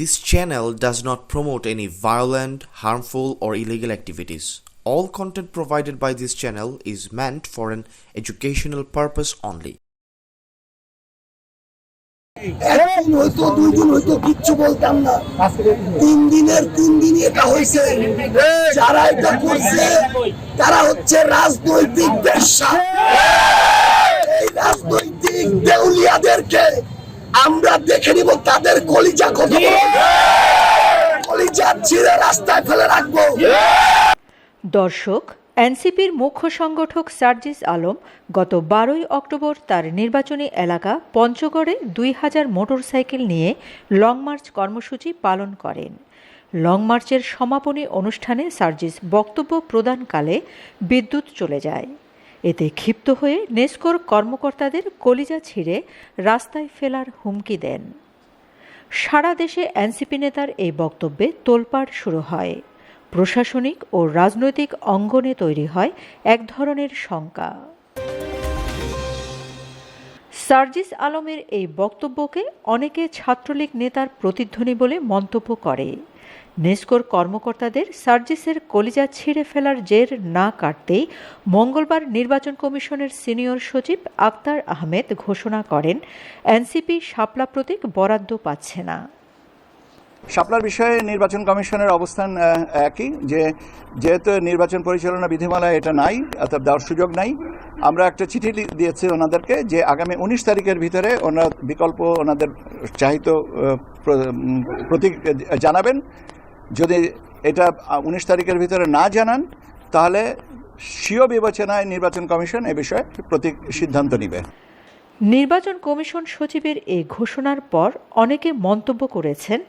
This channel does not promote any violent, harmful, or illegal activities. All content provided by this channel is meant for an educational purpose only. একদিন হয়তো হয়তো কিচ্ছু বলতাম না তিন দিনের তিন দিন এটা হয়েছে যারা এটা করছে তারা হচ্ছে রাজনৈতিক পেশা এই রাজনৈতিক দেউলিয়াদেরকে আমরা দেখে নিব তাদের কলিজা কত কলিজা ছিঁড়ে রাস্তায় ফেলে রাখব। দর্শক এনসিপির মুখ্য সংগঠক সার্জিস আলম গত বারোই অক্টোবর তার নির্বাচনী এলাকা পঞ্চগড়ে দুই হাজার মোটরসাইকেল নিয়ে লং মার্চ কর্মসূচি পালন করেন। লং মার্চের সমাপনী অনুষ্ঠানে সার্জিস বক্তব্য প্রদানকালে বিদ্যুৎ চলে যায়। এতে ক্ষিপ্ত হয়ে নেস্কোর কর্মকর্তাদের কলিজা ছিঁড়ে রাস্তায় ফেলার হুমকি দেন। সারা দেশে এনসিপি নেতার এই বক্তব্যে তোলপাড় শুরু হয়। প্রশাসনিক ও রাজনৈতিক অঙ্গনে তৈরি হয় এক ধরনের শঙ্কা। সার্জিস আলমের এই বক্তব্যকে অনেকে ছাত্রলীগ নেতার প্রতিধ্বনি বলে মন্তব্য করে। নেস্কোর কর্মকর্তাদের সার্জিসের কলিজা ছিঁড়ে ফেলার জের না কাটতেই মঙ্গলবার নির্বাচন কমিশনের সিনিয়র সচিব আক্তার আহমেদ ঘোষণা করেন, এনসিপি শাপলা প্রতীক বরাদ্দ পাচ্ছে না। শাপলার বিষয়ে নির্বাচন কমিশনের অবস্থান একই যে যেহেতু নির্বাচন পরিচালনা বিধিমালায় এটা নাই, অর্থাৎ দেওয়ার সুযোগ নাই, আমরা একটা চিঠি দিয়েছি ওনাদেরকে যে আগামী উনিশ তারিখের ভিতরে ওনার বিকল্প ওনাদের চাহিত প্রতীক জানাবেন। যদি এটা উনিশ তারিখের ভিতরে না জানান, তাহলে স্বীয় বিবেচনায় নির্বাচন কমিশন এ বিষয়ে প্রতীক সিদ্ধান্ত নেবে। নির্বাচন কমিশন সচিবের এই ঘোষণার পর অনেকে মন্তব্য করেছেন,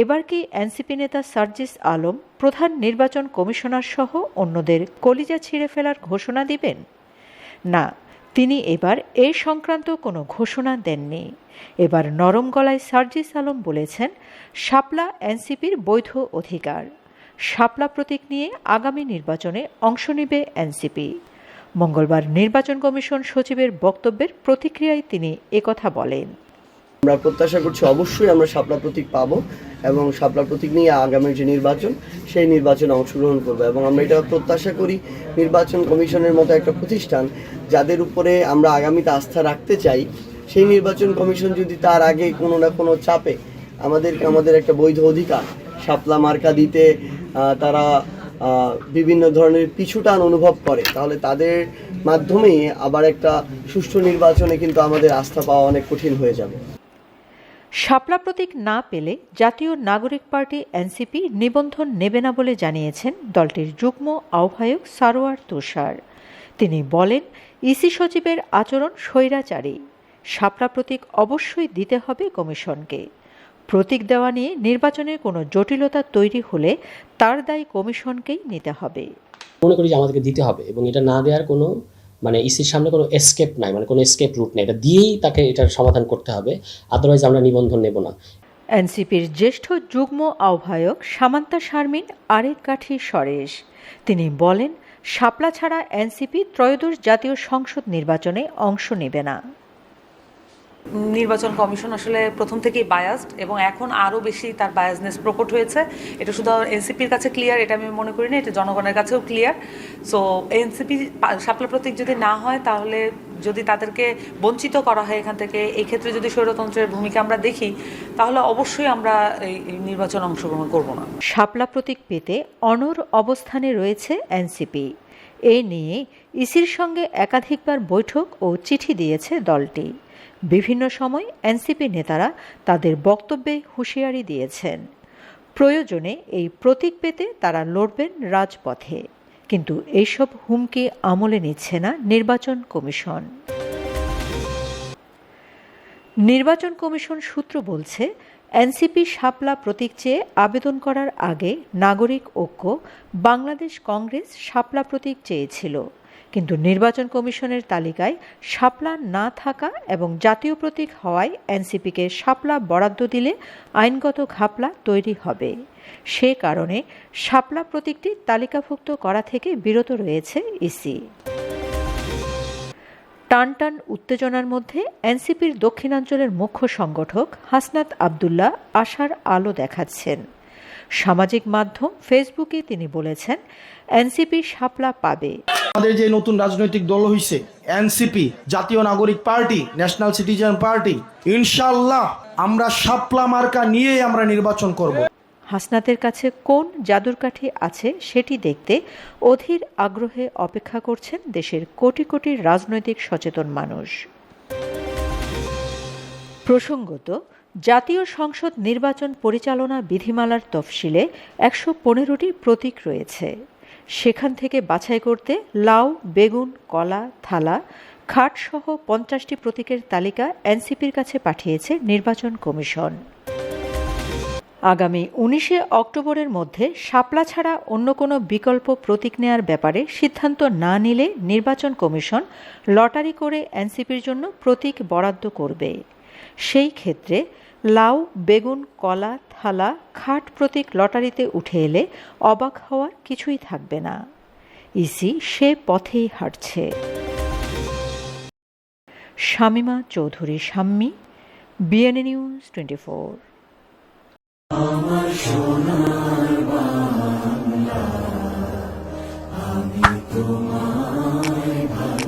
এবার কি এনসিপি নেতা সার্জিস আলম প্রধান নির্বাচন কমিশনার সহ অন্যদের কলিজা ছিঁড়ে ফেলার ঘোষণা দিবেন? না তিনি এবার এ সংক্রান্ত কোনো ঘোষণা দেননি। এবার নরম গলায় সার্জিস আলম বলেছেন, শাপলা এনসিপির বৈধ অধিকার। শাপলা প্রতীক নিয়ে আগামী নির্বাচনে অংশ নেবে এনসিপি। মঙ্গলবার নির্বাচন কমিশন সচিবের বক্তব্যের প্রতিক্রিয়ায় তিনি একথা বলেন। আমরা প্রত্যাশা করছি অবশ্যই আমরা শাপলা প্রতীক পাবো এবং শাপলা প্রতীক নিয়ে আগামীর যে নির্বাচন, সেই নির্বাচনে অংশগ্রহণ করব এবং আমরা এটা প্রত্যাশা করি নির্বাচন কমিশনের মতো একটা প্রতিষ্ঠান যাদের উপরে আমরা আগামীতে আস্থা রাখতে চাই। সেই নির্বাচন কমিশন যদি তার আগে কোনো না কোনো চাপে আমাদেরকে আমাদের একটা বৈধ অধিকার শাপলা মার্কা দিতে তারা বিভিন্ন ধরনের পিছুটান অনুভব করে, তাহলে তাদের মাধ্যমেই আবার একটা সুষ্ঠু নির্বাচনে কিন্তু আমাদের আস্থা পাওয়া অনেক কঠিন হয়ে যাবে। শাপলা প্রতীক না পেলে জাতীয় নাগরিক পার্টি এনসিপি নিবন্ধন নেবে না বলে জানিয়েছেন দলটির যুগ্ম আহ্বায়ক সারোয়ার তুষার। তিনি বলেন, ইসি সচিবের আচরণ স্বৈরাচারী। শাপলা প্রতীক অবশ্যই দিতে হবে কমিশনকে। প্রতীক দেওয়া নিয়ে নির্বাচনের কোনো জটিলতা তৈরি হলে তার দায় কমিশনকেই নিতে হবে। মনে করি যে আমাদেরকে দিতে হবে এবং এটা না দেওয়ার কোনো মানে ইসির সামনে কোনো এসকেপ নাই মানে কোনো এসকেপ রুট নেই। এটা দিয়েই তাকে এটার সমাধান করতে হবে। আদারওয়াইজ আমরা নিবন্ধন নেব না। এনসিপির জ্যেষ্ঠ যুগ্ম আহ্বায়ক সামান্তা শারমিন আরেক কাঠি সরেশ। তিনি বলেন, শাপলা ছাড়া এনসিপি ত্রয়োদশ জাতীয় সংসদ নির্বাচনে অংশ নেবে না। নির্বাচন কমিশন আসলে প্রথম থেকেই বায়াসড এবং এখন আরও বেশি তার বায়াসনেস প্রকট হয়েছে। এটা শুধু এনসিপির কাছে ক্লিয়ার এটা আমি মনে করি না, এটা জনগণের কাছেও ক্লিয়ার সো এনসিপি শাপলা প্রতীক যদি না হয়, তাহলে যদি তাদেরকে বঞ্চিত করা হয় এখান থেকে এই ক্ষেত্রে যদি স্বৈরতন্ত্রের ভূমিকা আমরা দেখি, তাহলে অবশ্যই আমরা এই নির্বাচন অংশগ্রহণ করব না। শাপলা প্রতীক পেতে অনর অবস্থানে রয়েছে এনসিপি। এ নিয়ে ইসির সঙ্গে একাধিকবার বৈঠক ও চিঠি দিয়েছে দলটি। বিভিন্ন সময় এনসিপি নেতারা তাদের বক্তব্যে হুঁশিয়ারি দিয়েছেন। প্রয়োজনে এই প্রতীক পেতে তারা লড়বেন রাজপথে। কিন্তু এইসব হুমকি আমলে নিচ্ছে না নির্বাচন কমিশন। নির্বাচন কমিশন সূত্র বলছে, এনসিপি শাপলা প্রতীক চেয়ে আবেদন করার আগে নাগরিক ঐক্য বাংলাদেশ কংগ্রেস শাপলা প্রতীক চেয়েছিল। কিন্তু নির্বাচন কমিশনের তালিকায় শাপলা না থাকা এবং জাতীয় প্রতীক হওয়ায় এনসিপিকে শাপলা বরাদ্দ দিলে আইনগত ঘাপলা তৈরি হবে। সে কারণে শাপলা প্রতীকটি তালিকাভুক্ত করা থেকে বিরত রয়েছে ইসি। টানটান উত্তেজনার মধ্যে এনসিপির দক্ষিণাঞ্চলের মুখ্য সংগঠক হাসনাত আবদুল্লাহ আশার আলো দেখাচ্ছেন। সামাজিক মাধ্যম ফেসবুকে তিনি বলেছেন, এনসিপি শাপলা পাবে। আমাদের যে নতুন রাজনৈতিক দল হইছে, এনসিপি, জাতীয় নাগরিক পার্টি, ন্যাশনাল সিটিজেন পার্টি ইনশাল্লাহ আমরা শাপলা মার্কা নিয়েই আমরা নির্বাচন করব। হাসনাতের কাছে কোন জাদুর কাঠি আছে সেটি দেখতে অধীর আগ্রহে অপেক্ষা করছেন দেশের কোটি কোটি রাজনৈতিক সচেতন মানুষ। প্রসঙ্গত, জাতীয় সংসদ নির্বাচন পরিচালনা বিধিমালার তফসিলে একশো পনেরোটি প্রতীক রয়েছে। সেখান থেকে বাছাই করতে লাউ, বেগুন, কলা, থালা, খাট সহ পঞ্চাশটি প্রতীকের তালিকা এনসিপির কাছে পাঠিয়েছে নির্বাচন কমিশন। আগামী উনিশে অক্টোবরের মধ্যে শাপলা ছাড়া অন্য কোনো বিকল্প প্রতীক নেয়ার ব্যাপারে সিদ্ধান্ত না নিলে নির্বাচন কমিশন লটারি করে এনসিপির জন্য প্রতীক বরাদ্দ করবে। সেই ক্ষেত্রে লাউ, বেগুন, কলা, থালা, খাট প্রতীক লটারিতে উঠে এলে অবাক হওয়ার কিছুই থাকবে না। ইসি সে পথেই হাঁটছে। Shamima Chowdhury, Shammi BNA news twenty four আমি তোমায় ভালো